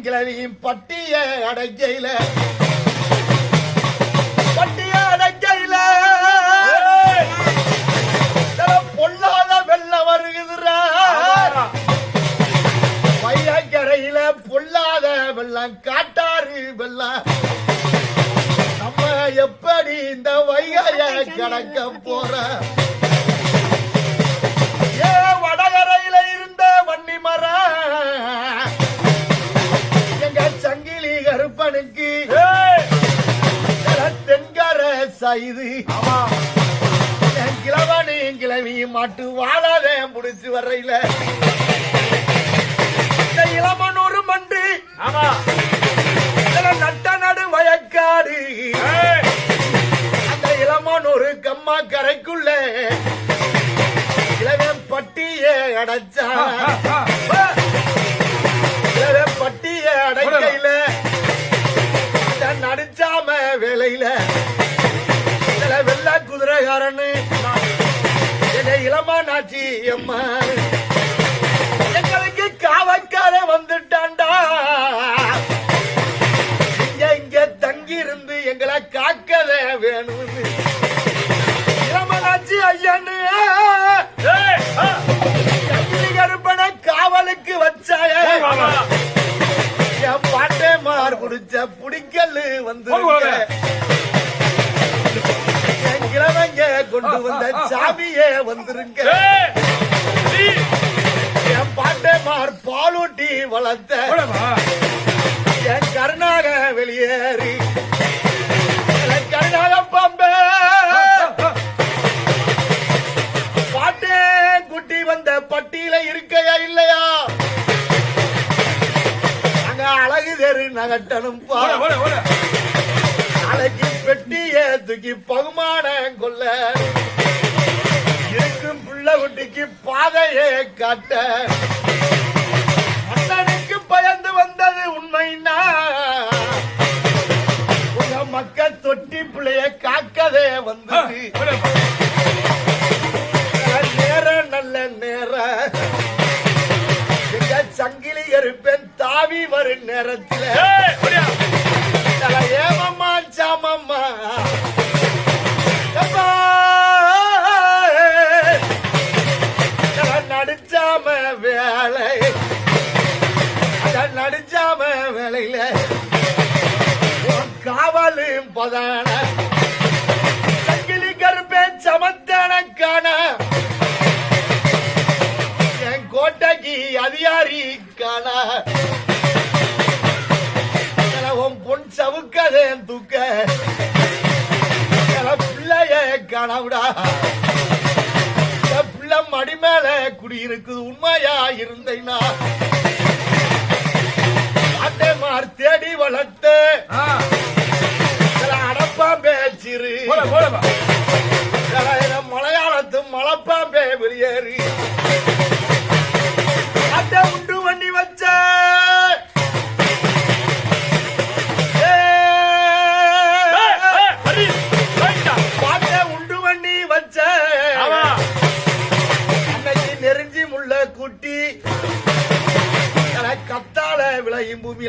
கிழவியும் பட்டிய அடைக்கையில. பட்டிய அடைக்கையில. பொல்லாத வெள்ளம் வருகுதுரா வையக்கரையில பொல்லாத வெள்ளம் காட்டாறு வெள்ளம். நம்ம எப்படி இந்த வைகைய கடக்க போற சைது என் கிழவனு கிழவி மாட்டு வாழாத முடிச்சு வரையில இந்த இளமனூர் மண்டு ஆமா. நட்ட நடு வயக்காடு. அந்த இளமனூர் கம்மா கரைக்குள்ள. இளவன் பட்டிய அடைச்சா இளமா நாச்சி அம்மா எங்களுக்கு காவக்கார வந்துட்டான்டா. இங்க இங்க தங்கி இருந்து எங்களை காக்கத வேணும்னு இளமனாச்சி ஐயன்னு ஆ. கத்திரி கருப்பனை காவலுக்கு வச்சாய. என் பாட்டே மார் குடிச்ச புடிக்கல்லு வந்து கொண்டு வந்த சாமியே வந்துருங்க. என் பாட்டே மார் பாலூட்டி வளர்த்த. என் கருணாக வெளியேறி. என் கருணாக பம்பே. பாட்டே குட்டி வந்த பட்டியல இருக்கையா இல்லையா? அங்க அழகு தெரு நகட்டணும் பா. நாளைக்கு பெட்டிய தூக்கி பகுமானம் கொள்ள. இருக்கும் புள்ள குட்டிக்கு பாதையே காட்ட. அண்ணனுக்கு பயந்து வந்தது உண்மைன்னா உங்க மக்கள் தொட்டி பிள்ளைய காக்கதே வந்தது. நேரம் நல்ல நேரம் சங்கிலி இருப்பேன் தாவி வரும் நேரத்துல. ஏய், அம்மா. நடிச்சாம வேலை. நடிச்சாம வேலையில காவலும் பதான. தூக்க. பிள்ளைய கனவுடா பிள்ளை மடி மேல குடியிருக்குது உண்மையா இருந்தேன்னா மார் தேடி வளர்த்து. சில இன மலையாளத்து மலப்பாம்பே வெளியேறி.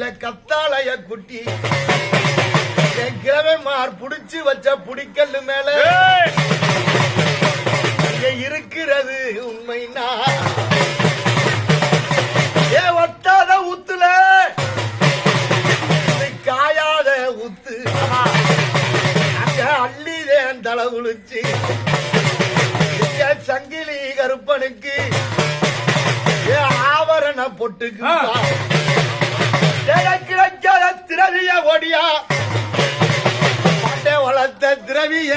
பூமியில கத்தாழைய குட்டி. என் கிழமைமார் புடிச்சு வச்ச புடிக்கல்லு மேல. இங்க இருக்கிறது உண்மைனா ஏ ஒட்டாத ஊத்துல. காயாத ஊத்து. அங்க அள்ளிதேன் தலை குளிச்சு சங்கிலி கருப்பனுக்கு. ஆவரண பொட்டுக்கு. கிடைக்காத திரவிய ஒடியா வளர்த்த திரவிய